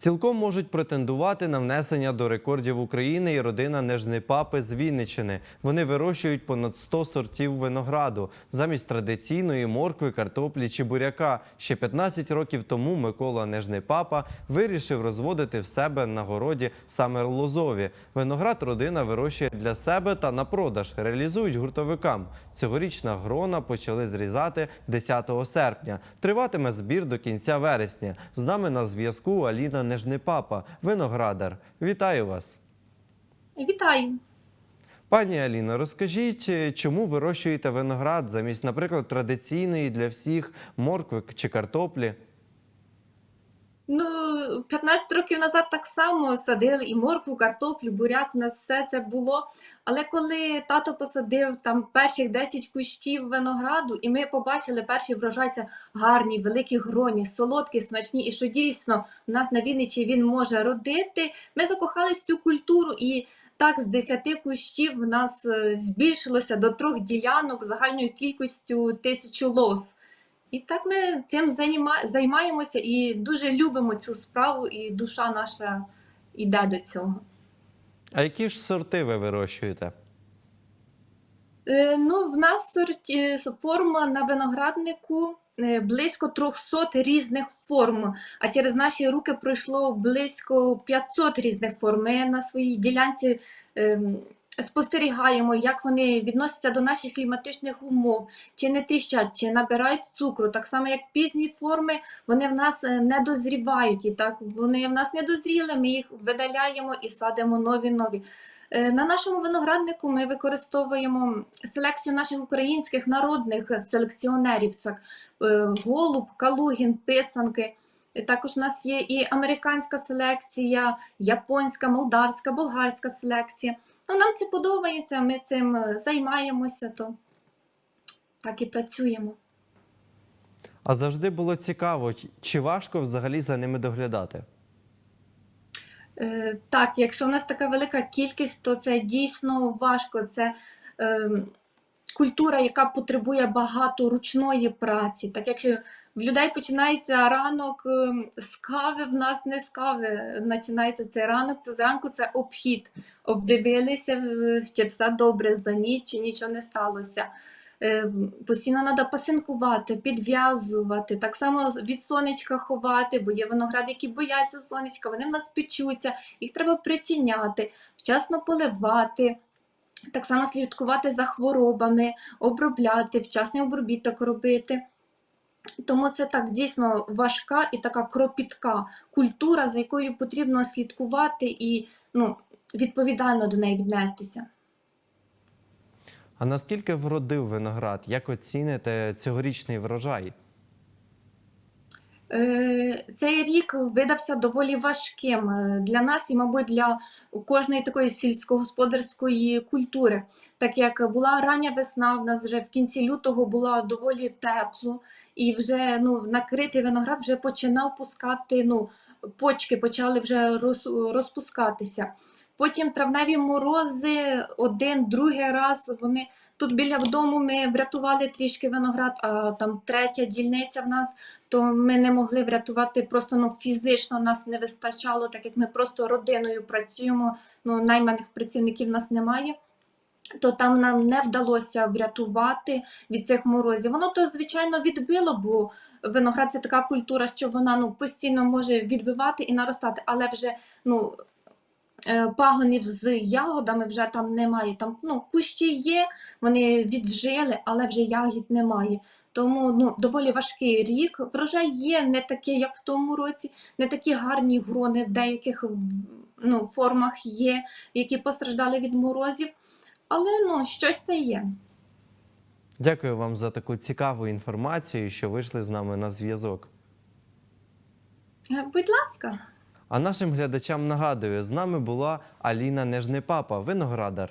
Цілком можуть претендувати на внесення до рекордів України і родина Нежнипапи з Вінничини. Вони вирощують понад 100 сортів винограду замість традиційної моркви, картоплі чи буряка. Ще 15 років тому Микола Нежнипапа вирішив розводити в себе на городі саме лозові. Виноград родина вирощує для себе та на продаж. Реалізують гуртовикам. Цьогорічна грона почали зрізати 10 серпня. Триватиме збір до кінця вересня. З нами на зв'язку Аліна Нежнипапа, виноградар. Вітаю вас. Вітаю. Пані Аліно, розкажіть, е, чому вирощуєте виноград замість, наприклад, традиційної для всіх моркви чи картоплі? Ну, 15 років назад так само садили і моркву, картоплю, буряк, у нас все це було. Але коли тато посадив там перших 10 кущів винограду, і ми побачили перший врожай, це гарні, великі гроні, солодкі, смачні, і що дійсно в нас на Вінничі він може родити, ми закохались в цю культуру і. Так, з 10 кущів в нас е, збільшилося до трьох ділянок загальною кількістю тисячу лоз. І так ми цим займаємося і дуже любимо цю справу, і душа наша йде до цього. А які ж сорти ви вирощуєте? Е, ну, в нас сорті, форма на винограднику е, близько 300 різних форм, а через наші руки пройшло близько 500 різних форм. Ми на своїй ділянці ем, спостерігаємо, як вони відносяться до наших кліматичних умов, чи не тріщать, чи набирають цукру. Так само, як пізні форми, вони в нас е, не дозрівають. І так вони в нас не дозріли, ми їх видаляємо і садимо нові-нові. Е, На нашому винограднику ми використовуємо селекцію наших українських народних селекціонерів. Це е, голуб, калугін, писанки. І Також у нас є і американська селекція, японська, молдавська, болгарська селекція. Ну, нам це подобається, ми цим е, займаємося, то так і працюємо. А завжди було цікаво, чи важко взагалі за ними доглядати? Е, Так, якщо в нас така велика кількість, то це дійсно важко. Це е, культура, яка потребує багато ручної праці. Так як е, в людей починається ранок е, з кави, в нас не з кави. Починається цей ранок. Це зранку це обхід. Обдивилися, чи все добре за ніч, чи нічого не сталося. Е, Постійно треба пасинкувати, підв'язувати, так само від сонечка ховати, бо є виноград, які бояться сонечка, вони в нас печуться, їх треба притіняти, вчасно поливати. Так само слідкувати за хворобами, обробляти, вчасний обробіток робити. Тому це так дійсно важка і така кропітка культура, за якою потрібно слідкувати і ну, відповідально до неї віднестися. А наскільки вродив виноград? Як оціните цьогорічний врожай? Е, Цей рік видався доволі важким е, для нас і, мабуть, для кожної такої сільськогосподарської культури. Так як була рання весна, в нас вже в кінці лютого було доволі тепло, і вже ну, накритий виноград вже починав пускати, ну, почки почали вже розпускатися. Потім травневі морози, один, другий раз вони. Тут біля дому ми врятували трішки виноград, а там третя дільниця в нас то ми не могли врятувати просто ну, фізично нас не вистачало, так як ми просто родиною працюємо, ну, найманих працівників в нас немає. То там нам не вдалося врятувати від цих морозів. Воно то, звичайно, відбило, бо виноград це така культура, що вона ну, постійно може відбивати і наростати, але вже ну, пагонів з ягодами вже там немає. Там ну, кущі є, вони віджили, але вже ягід немає. Тому ну, доволі важкий рік. Врожай є не такий, як в тому році, не такі гарні грони в деяких ну, формах є, які постраждали від морозів. Але ну, щось та є. Дякую вам за таку цікаву інформацію, що вийшли з нами на зв'язок. Е, Будь ласка. А нашим глядачам нагадую, з нами була Аліна Нежнипапа, виноградар.